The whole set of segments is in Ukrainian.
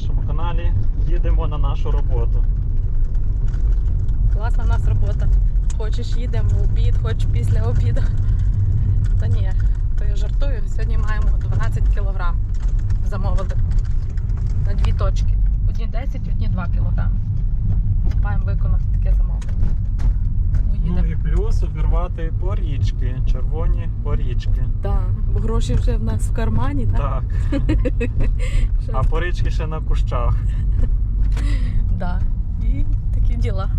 нашому каналі. Їдемо на нашу роботу. Класна в нас робота. Хочеш їдемо в обід, хочеш після обіду. Та ні, то я жартую. Сьогодні маємо 12 кілограм замовили на дві точки. Одні 10, одні 2 кілограми. Маємо виконати таке замовлення. Ну і плюс обірвати порічки, червоні порічки. Так, бо гроші вже в нас в кармані, так? Так, а порічки ще на кущах. Да. І такі діла.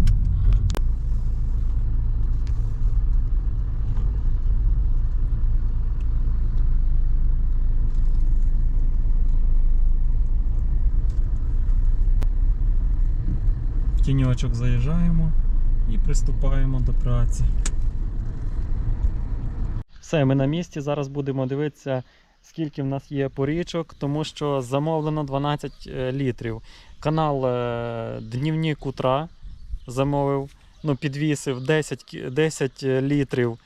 В тіньочок заїжджаємо і приступаємо до праці. Все, ми на місці. Зараз будемо дивитися, скільки в нас є порічок, тому що замовлено 12 е, літрів. Канал е, Днівник утра замовив, ну, підвісив 10, 10 літрів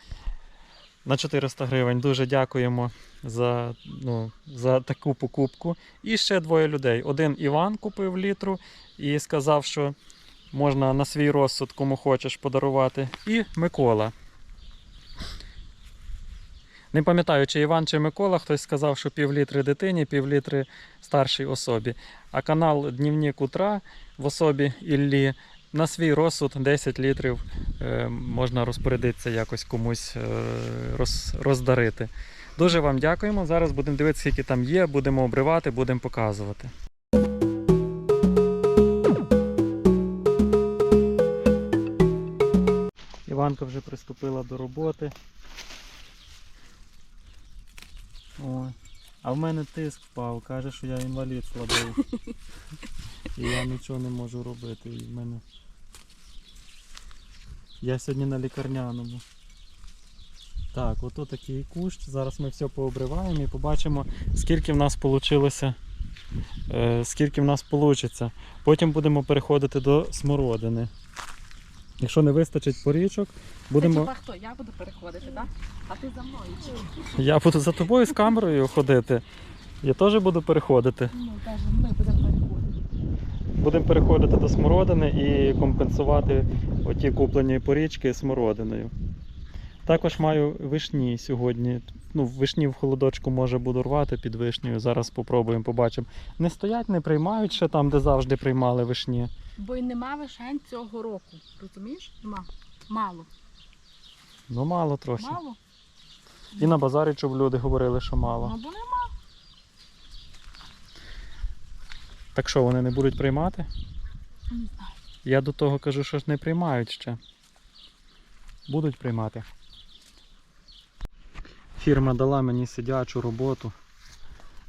на 400 гривень. Дуже дякуємо за, ну, за таку покупку. І ще двоє людей. Один Іван купив літру і сказав, що можна на свій розсуд, кому хочеш подарувати. І Микола. Не пам'ятаю, чи Іван, чи Микола, хтось сказав, що півлітри дитині, півлітри старшій особі. А канал Днівник утра в особі Іллі на свій розсуд 10 літрів е, можна розпорядитися якось комусь е, роз, роздарити. Дуже вам дякуємо. Зараз будемо дивитися, скільки там є, будемо обривати, будемо показувати. Іванка вже приступила до роботи. Ой. А в мене тиск впав, каже, що я інвалід слабий. І я нічого не можу робити. І в мене... Я сьогодні на лікарняному. Так, ото такий кущ. Зараз ми все пообриваємо і побачимо, скільки в нас вийшло. Скільки в нас вийде. Потім будемо переходити до смородини. Якщо не вистачить порічок, будемо. Це хто? Я буду переходити, так? А ти за мною? Я буду за тобою з камерою ходити. Я теж буду переходити. Ну, каже, ми будемо переходити. Будемо переходити до смородини і компенсувати оті куплені порічки смородиною. Також маю вишні сьогодні. Ну, вишні в холодочку може буду рвати під вишнею. Зараз спробуємо, побачимо. Не стоять, не приймають ще там, де завжди приймали вишні. Бо й нема вишень цього року. Розумієш? Нема. Мало. Ну, мало трохи. Мало? І на базарі чув люди говорили, що мало. Ну, бо нема. Так що вони не будуть приймати? Не знаю. Я до того кажу, що ж не приймають ще. Будуть приймати. Фірма дала мені сидячу роботу,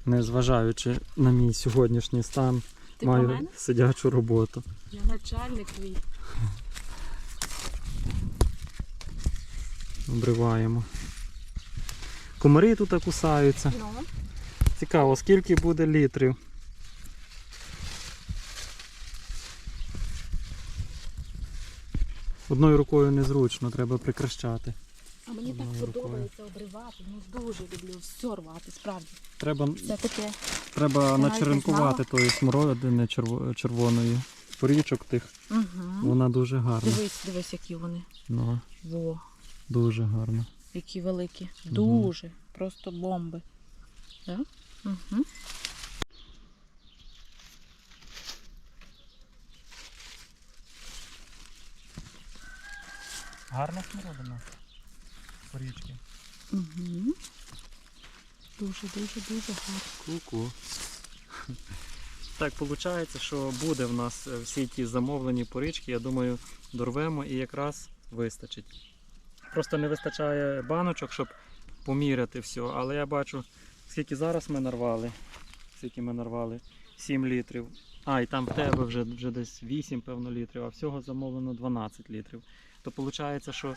незважаючи на мій сьогоднішній стан, Ти маю мене? сидячу роботу. Я начальник твій. Обриваємо. Комарі тут кусаються. Ну, Цікаво, скільки буде літрів. Одною рукою незручно, треба прикращати. А мені так Одною рукою. подобається обривати. Ну дуже люблю все рвати, справді. Треба, Це таке. треба Я начеренкувати навіть тої смородини черво- червоної. Порічок тих, Угу. вона дуже гарна. Дивись, дивись, які вони. Ну, Во, дуже гарна. які великі. Дуже. Просто бомби. Да? Угу. Гарна смородина. Порічки. Угу. Дуже, дуже, дуже гарно. Ку-ку. Так виходить, що буде в нас е, всі ті замовлені порічки, я думаю, дорвемо і якраз вистачить. Просто не вистачає баночок, щоб поміряти все. Але я бачу, скільки зараз ми нарвали. Скільки ми нарвали? 7 літрів. А, і там в тебе вже, вже десь 8, певно, літрів, а всього замовлено 12 літрів. То виходить, що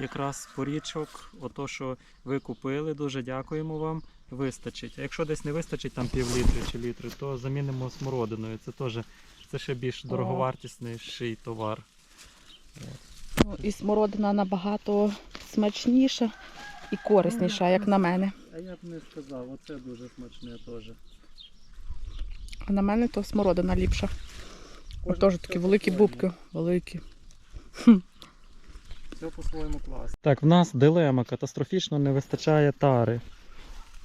якраз порічок, ото, що ви купили, дуже дякуємо вам вистачить. А якщо десь не вистачить там пів літри чи літри, то замінимо смородиною. Це теж це ще більш дороговартісний товар. Ну, і смородина набагато смачніша і корисніша, як на мене. А я б не сказав, оце дуже смачне теж. А на мене то смородина ліпша. Теж такі великі бубки, великі. Все по-своєму класно. Так, в нас дилема катастрофічно не вистачає тари.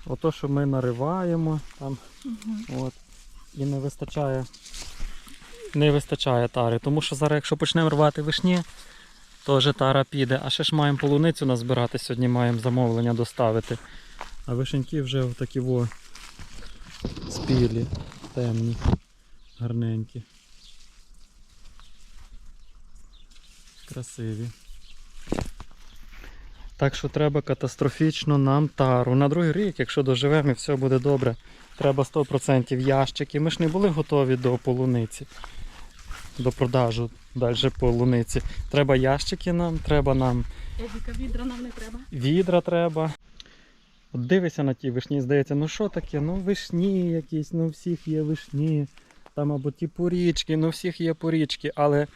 Ото, що ми нариваємо там, от, і не вистачає. Не вистачає тари. Тому що зараз, якщо почнемо рвати вишні, то вже тара піде. А ще ж маємо полуницю назбирати, сьогодні маємо замовлення доставити. А вишеньки вже такі во спілі, темні, гарненькі. Красиві. Так що треба катастрофічно нам тару. На другий рік, якщо доживемо і все буде добре, треба 100% ящики. Ми ж не були готові до полуниці, до продажу далі полуниці. Треба ящики нам, треба нам Едіка відра нам не треба. відра треба. От дивишся на ті вишні, здається, ну що таке? Ну вишні якісь, ну всіх є вишні. Там або ті порічки, ну всіх є порічки, але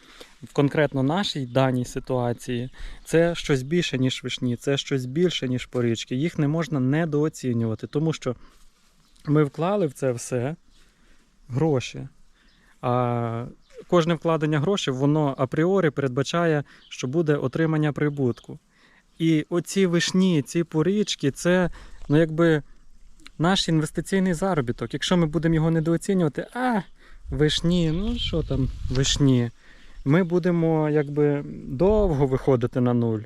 в конкретно нашій даній ситуації це щось більше, ніж вишні, це щось більше, ніж порічки. Їх не можна недооцінювати, тому що ми вклали в це все гроші. А кожне вкладення грошей, воно апріорі передбачає, що буде отримання прибутку. І оці вишні, ці порічки, це ну, якби наш інвестиційний заробіток. Якщо ми будемо його недооцінювати, а вишні, ну що там вишні, ми будемо якби довго виходити на нуль.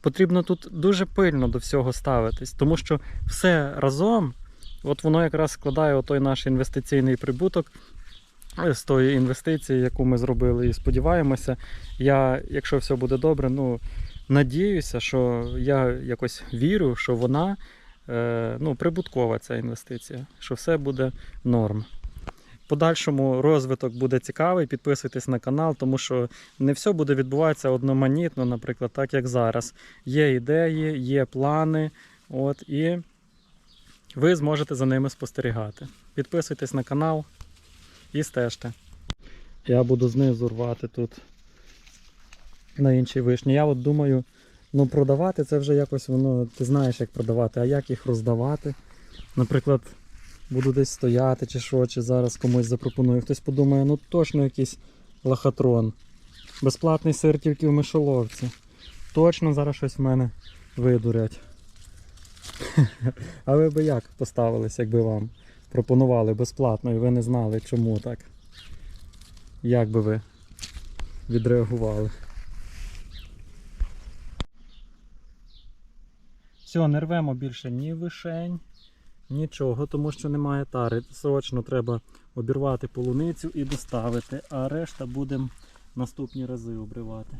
Потрібно тут дуже пильно до всього ставитись, тому що все разом, от воно якраз складає той наш інвестиційний прибуток е, з тої інвестиції, яку ми зробили, і сподіваємося, я, якщо все буде добре, ну надіюся, що я якось вірю, що вона е, ну, прибуткова ця інвестиція, що все буде норм. Подальшому розвиток буде цікавий. Підписуйтесь на канал, тому що не все буде відбуватися одноманітно, наприклад, так як зараз. Є ідеї, є плани, от, і ви зможете за ними спостерігати. Підписуйтесь на канал і стежте. Я буду знизу рвати тут на іншій вишні. Я от думаю, ну продавати це вже якось воно, ти знаєш, як продавати, а як їх роздавати. Наприклад, буду десь стояти чи що, чи зараз комусь запропоную. Хтось подумає, ну точно якийсь лохотрон. Безплатний сир тільки в мишоловці. Точно зараз щось в мене видурять. А ви би як поставились, якби вам пропонували безплатно і ви не знали, чому так? Як би ви відреагували? Все, не рвемо більше ні вишень, нічого, тому що немає тари. Срочно треба обірвати полуницю і доставити, а решта будемо наступні рази обривати.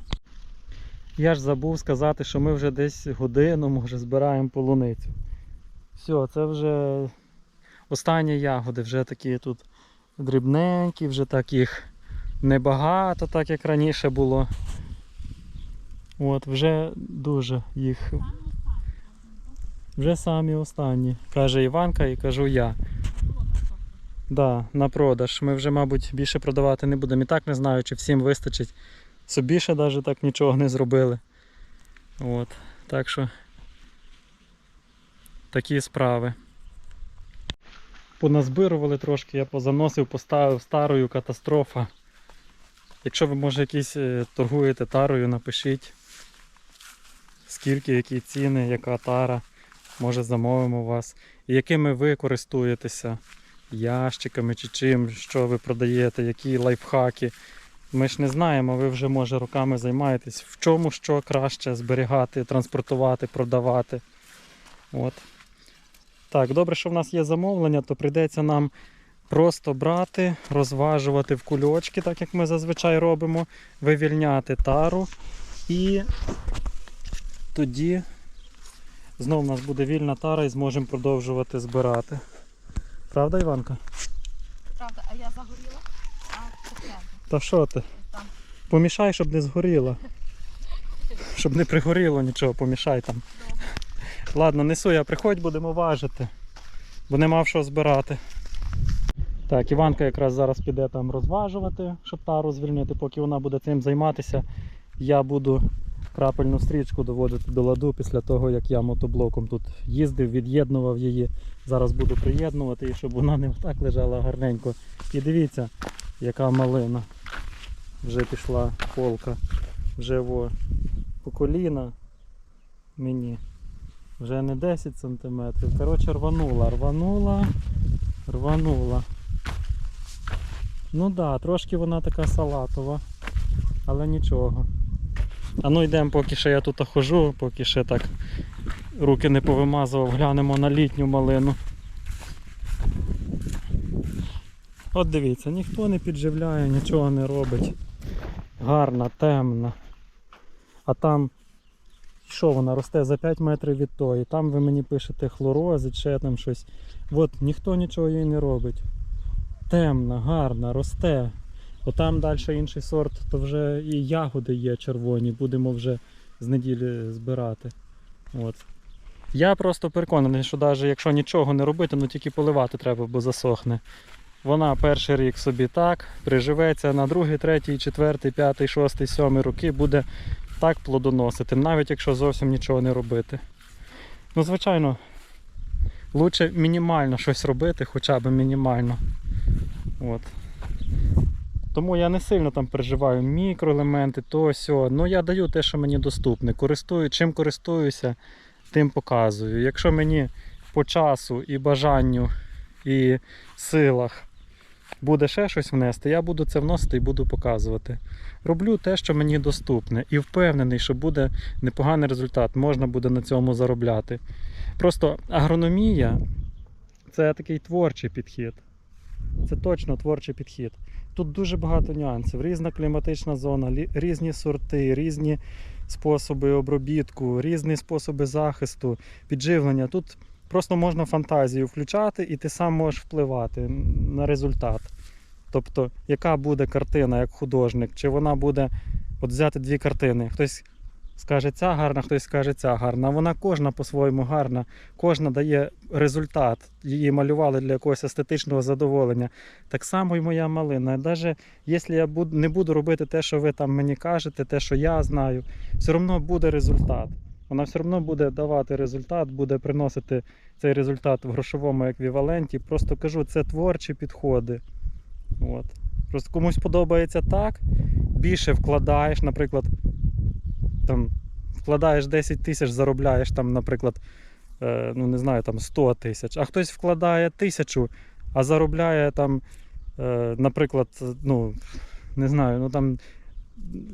Я ж забув сказати, що ми вже десь годину, може, збираємо полуницю. Все, це вже останні ягоди, вже такі тут дрібненькі, вже таких небагато, так як раніше було. От, вже дуже їх. Вже самі останні, каже Іванка і кажу я. Да, на продаж. Ми вже, мабуть, більше продавати не будемо. І так не знаю, чи всім вистачить. Собі ще навіть так нічого не зробили. От. Так що такі справи. Поназбирували трошки, я позаносив, поставив старою катастрофа. Якщо ви, може, якісь е, торгуєте тарою, напишіть, скільки, які ціни, яка тара. Може замовимо вас. І якими ви користуєтеся ящиками чи чим, що ви продаєте, які лайфхаки. Ми ж не знаємо, ви вже може роками займаєтесь, в чому що краще зберігати, транспортувати, продавати. От. Так, добре, що в нас є замовлення, то прийдеться нам просто брати, розважувати в кульочки, так як ми зазвичай робимо, вивільняти тару. І тоді Знову в нас буде вільна тара і зможемо продовжувати збирати. Правда, Іванка? Правда, а я загоріла, а це Та що ти? Там. Помішай, щоб не згоріло. Щоб не пригоріло нічого, помішай там. Ладно, несу я, приходь, будемо важити. Бо нема що збирати. Так, Іванка якраз зараз піде там розважувати, щоб тару звільнити, поки вона буде цим займатися. Я буду крапельну стрічку доводити до ладу після того, як я мотоблоком тут їздив, від'єднував її. Зараз буду приєднувати, і щоб вона не так лежала гарненько. І дивіться, яка малина. Вже пішла полка. Вже во по коліна мені. Вже не 10 см. Коротше, рванула, рванула, рванула. Ну так, да, трошки вона така салатова, але нічого. А ну йдемо, поки ще я тут хожу, поки ще так руки не повимазував, глянемо на літню малину. От дивіться, ніхто не підживляє, нічого не робить. Гарна, темна. А там, що вона росте за 5 метрів від тої. Там ви мені пишете хлорози, ще там щось. От ніхто нічого їй не робить. Темна, гарна, росте. Отам далі інший сорт, то вже і ягоди є червоні, будемо вже з неділі збирати. От. Я просто переконаний, що навіть якщо нічого не робити, ну тільки поливати треба, бо засохне. Вона перший рік собі так, приживеться на другий, третій, четвертий, п'ятий, шостий, сьомий роки буде так плодоносити, навіть якщо зовсім нічого не робити. Ну, звичайно, лучше мінімально щось робити, хоча б мінімально. От. Тому я не сильно там переживаю мікроелементи, то сьо. Ну я даю те, що мені доступне. Користую, чим користуюся, тим показую. Якщо мені по часу і бажанню, і силах буде ще щось внести, я буду це вносити і буду показувати. Роблю те, що мені доступне, і впевнений, що буде непоганий результат, можна буде на цьому заробляти. Просто агрономія це такий творчий підхід. Це точно творчий підхід. Тут дуже багато нюансів. Різна кліматична зона, різні сорти, різні способи обробітку, різні способи захисту, підживлення. Тут просто можна фантазію включати, і ти сам можеш впливати на результат. Тобто, яка буде картина як художник, чи вона буде от взяти дві картини. Хтось скаже, ця гарна, хтось скаже, ця гарна. Вона кожна по-своєму гарна, кожна дає результат. Її малювали для якогось естетичного задоволення. Так само і моя малина. Навіть якщо я не буду робити те, що ви там мені кажете, те, що я знаю, все одно буде результат. Вона все одно буде давати результат, буде приносити цей результат в грошовому еквіваленті. Просто кажу, це творчі підходи. От. Просто комусь подобається так, більше вкладаєш, наприклад, там, вкладаєш 10 тисяч, заробляєш там, наприклад, е, ну не знаю, там 100 тисяч, а хтось вкладає тисячу, а заробляє там, е, наприклад, ну, не знаю, ну там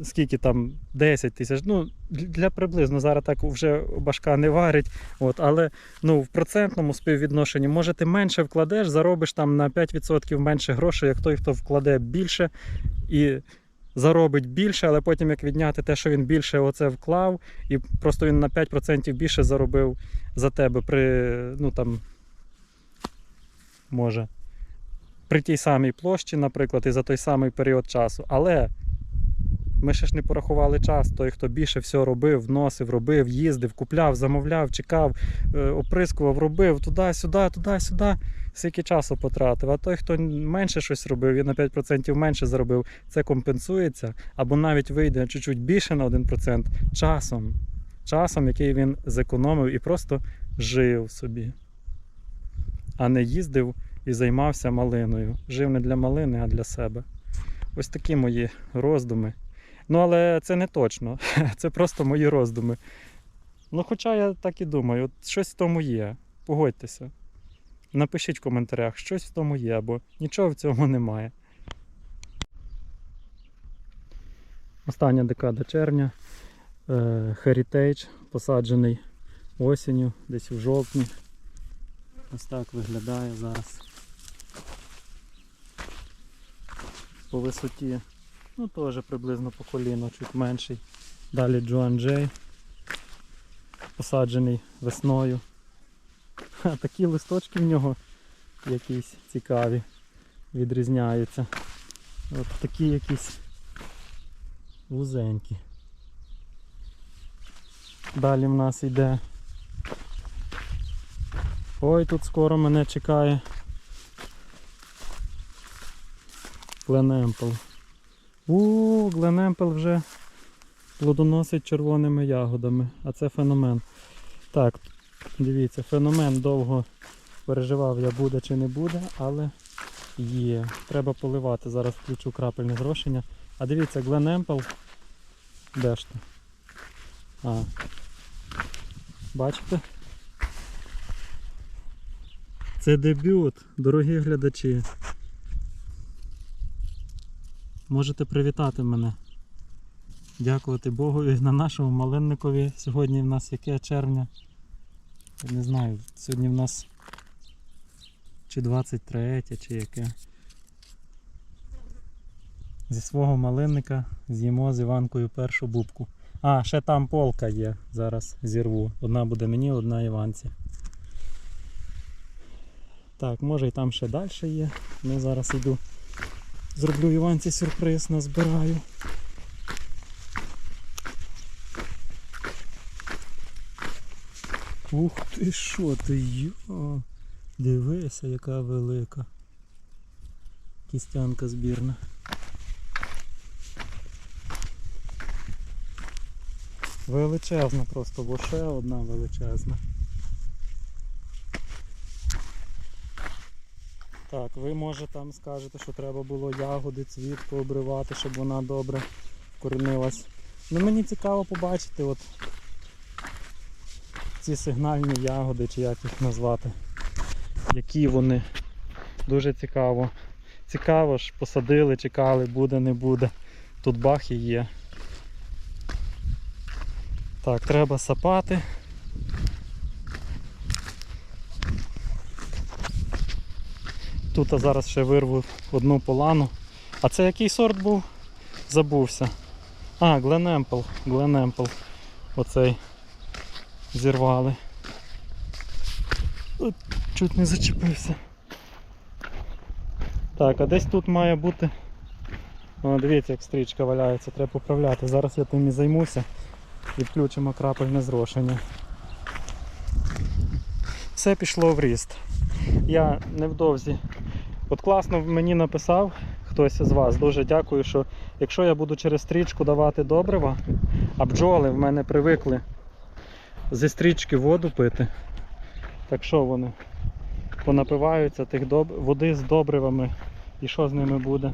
скільки там 10 тисяч. Ну, для приблизно зараз так вже башка не варить. От, але ну, в процентному співвідношенні, може, ти менше вкладеш, заробиш там на 5% менше грошей, як той, хто вкладе більше і заробить більше, але потім як відняти те, що він більше оце вклав, і просто він на 5% більше заробив за тебе при, ну там, може, при тій самій площі, наприклад, і за той самий період часу. Але ми ще ж не порахували час. Той, хто більше всього робив, вносив, робив, їздив, купляв, замовляв, чекав, е, оприскував, робив туди-сюди, туди-сюди, скільки часу потратив. А той, хто менше щось робив і на 5% менше заробив, це компенсується, або навіть вийде чуть-чуть більше на 1% часом. Часом, який він зекономив і просто жив собі, а не їздив і займався малиною. Жив не для малини, а для себе. Ось такі мої роздуми. Ну, але це не точно. Це просто мої роздуми. Ну, хоча я так і думаю, от щось в тому є. Погодьтеся. Напишіть в коментарях, щось в тому є, або нічого в цьому немає. Остання декада червня. Е, Heritage посаджений осінню, десь у жовтні. Ось так виглядає зараз. По висоті Ну, теж приблизно по коліно, чуть менший. Далі Джоан Джей. Посаджений весною. Ха, такі листочки в нього якісь цікаві, відрізняються. От такі якісь вузенькі. Далі в нас йде. Ой, тут скоро мене чекає. Гленемпл. У, Гленемпел вже плодоносить червоними ягодами, а це феномен. Так, дивіться, феномен довго переживав, я буде чи не буде, але є. Треба поливати. Зараз включу крапельне зрошення. А дивіться, Глен Емпл. Де ж ти? А. Бачите? Це дебют, дорогі глядачі. Можете привітати мене. Дякувати Богові на нашому малинникові. Сьогодні в нас яке червня? Я не знаю, сьогодні в нас чи 23, чи яке. Зі свого малинника з'їмо з Іванкою першу бубку. А, ще там полка є. Зараз зірву. Одна буде мені, одна Іванці. Так, може і там ще далі є. Ми зараз йду. Зроблю Іванці сюрприз, назбираю. Ух ти що ти йо. Дивися, яка велика. Кістянка збірна. Величезна просто, бо ще одна величезна. Так, ви може там скажете, що треба було ягоди, цвіт пообривати, щоб вона добре коренилась. Ну мені цікаво побачити от ці сигнальні ягоди, чи як їх назвати. Які вони. Дуже цікаво. Цікаво ж, посадили, чекали, буде, не буде. Тут бах і є. Так, треба сапати. Тут зараз ще вирву одну полану. А це який сорт був? Забувся. А, Гленемпл. Гленемпл. Оцей зірвали. Чуть не зачепився. Так, а десь тут має бути. О, дивіться, як стрічка валяється, треба поправляти. Зараз я тим і займуся і включимо крапельне зрошення. Все пішло в ріст. Я невдовзі. От класно мені написав хтось із вас. Дуже дякую, що якщо я буду через стрічку давати добрива, а бджоли в мене привикли зі стрічки воду пити. Так що вони? Понапиваються тих доб... води з добривами і що з ними буде.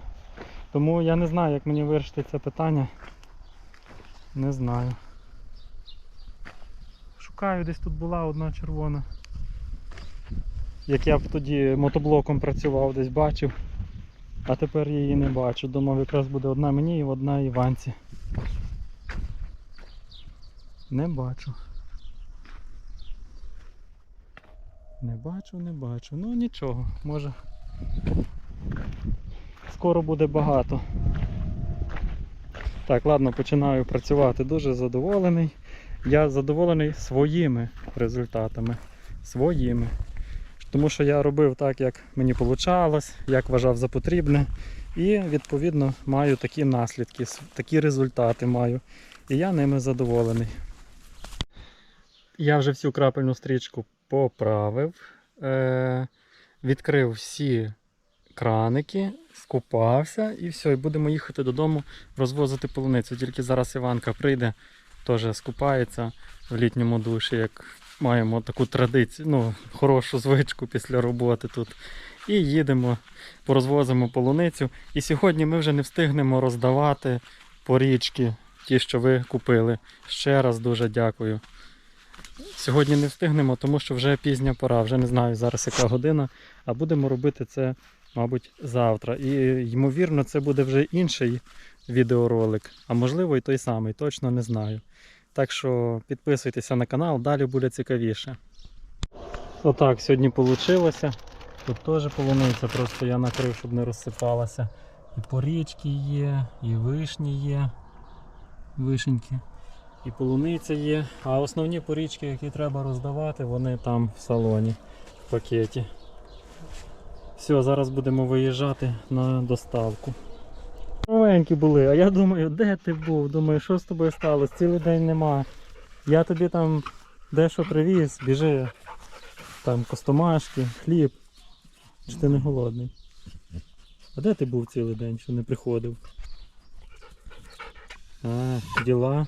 Тому я не знаю, як мені вирішити це питання. Не знаю. Шукаю, десь тут була одна червона. Як я б тоді мотоблоком працював, десь бачив. А тепер її не бачу. Думав, якраз буде одна мені і одна Іванці. Не бачу. Не бачу, не бачу. Ну нічого, може. Скоро буде багато. Так, ладно, починаю працювати. Дуже задоволений. Я задоволений своїми результатами. Своїми. Тому що я робив так, як мені вийшло, як вважав за потрібне. І відповідно маю такі наслідки, такі результати маю. І я ними задоволений. Я вже всю крапельну стрічку поправив, е- відкрив всі краники, скупався і все, і будемо їхати додому розвозити полуницю. Тільки зараз Іванка прийде, теж скупається в літньому душі, як маємо таку традицію, ну, хорошу звичку після роботи тут. І їдемо, порозвозимо полуницю. І сьогодні ми вже не встигнемо роздавати порічки, ті, що ви купили. Ще раз дуже дякую. Сьогодні не встигнемо, тому що вже пізня пора, вже не знаю зараз яка година, а будемо робити це, мабуть, завтра. І ймовірно, це буде вже інший відеоролик, а можливо і той самий, точно не знаю. Так що підписуйтеся на канал, далі буде цікавіше. Отак сьогодні вийшло. Тут теж полуниця, просто я накрив, щоб не розсипалася. І порічки є, і вишні є. Вишеньки. І полуниця є. А основні порічки, які треба роздавати, вони там в салоні в пакеті. Все, зараз будемо виїжджати на доставку. Новенькі були, а я думаю, де ти був? Думаю, що з тобою сталося? Цілий день нема. Я тобі там дещо привіз, біжи. Там костомашки, хліб. Чи ти не голодний? А де ти був цілий день, що не приходив? А, діла.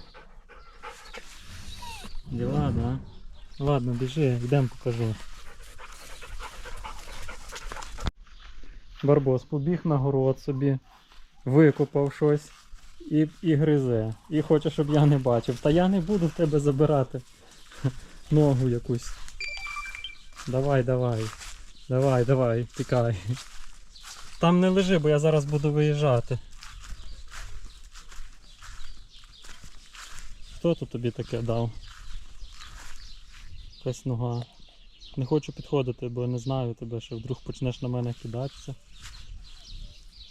Діла, да. Ладно, біжи, йдемо покажу. Барбос побіг на город собі, викопав щось і, і гризе. І хоче, щоб я не бачив. Та я не буду в тебе забирати ногу якусь. Давай, давай. Давай, давай, тікай. Там не лежи, бо я зараз буду виїжджати. Хто тут тобі таке дав? Якась нога. Не хочу підходити, бо не знаю тебе, що вдруг почнеш на мене кидатися.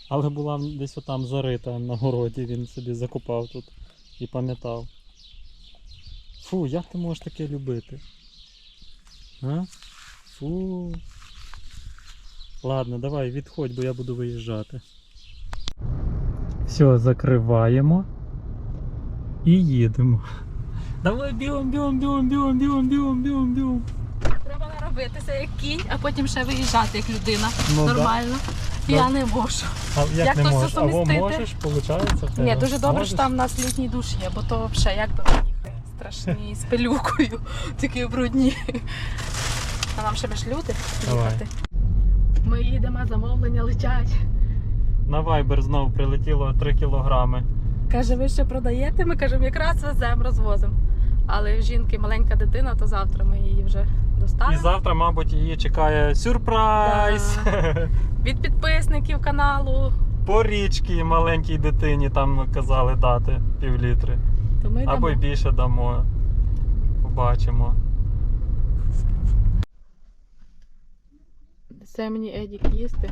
Але була десь отам зарита на городі, він собі закопав тут і пам'ятав. Фу, як ти можеш таке любити? А? Фу. Ладно, давай відходь, бо я буду виїжджати. Все, закриваємо і їдемо. Давай бігом, бігом, бігом, бігом, бігом, бігом, бігом, бігом. Треба наробитися як кінь, а потім ще виїжджати як людина. Ну, да. Нормально. Я не можу. А як, Як не то все можеш? Або сумістити? можеш, виходить? в тебе? Ні, дуже добре, Можеш? що там у нас літній душ є, бо то взагалі як би мені страшні з пилюкою, такі брудні. А нам ще між люди Давай. їхати. Ми їдемо, замовлення летять. На Viber знову прилетіло 3 кілограми. Каже, ви ще продаєте? Ми кажемо, якраз веземо, розвозимо. Але в жінки маленька дитина, то завтра ми її вже І завтра, мабуть, її чекає сюрприз. Від підписників каналу. По річці маленькій дитині там казали дати півлітри. То ми Або й більше дамо. Побачимо. Це мені Едік їсти.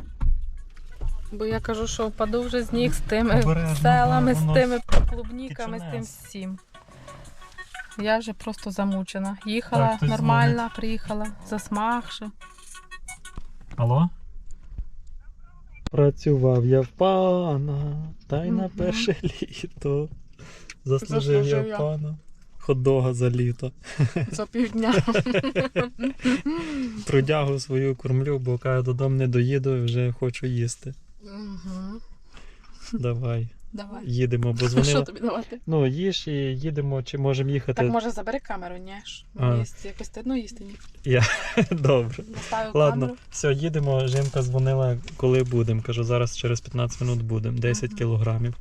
Бо я кажу, що впаду вже з ніг з тими Обережно, селами, воно з тими клубніками, з тим всім. Я вже просто замучена. Їхала Так, хтось нормально, приїхала, засмагши. Алло? Працював я в пана, та й на Мгм. перше літо. Заслужив Заслужив я я. пана. Хот-дога за літо. За півдня. Трудягу свою кормлю, бо каже, додому не доїду і вже хочу їсти. Мгм. Давай, Давай. їдемо, бо Що тобі давати? Ну, їж і їдемо, чи можемо їхати. Так може забери камеру, ні? Ж, А. Їсти якось стидно їсти, ні? Добре. Наставив Ладно, камеру. все, їдемо. Жінка дзвонила, коли будемо. Кажу, зараз через 15 минут будемо. 10 кілограмів.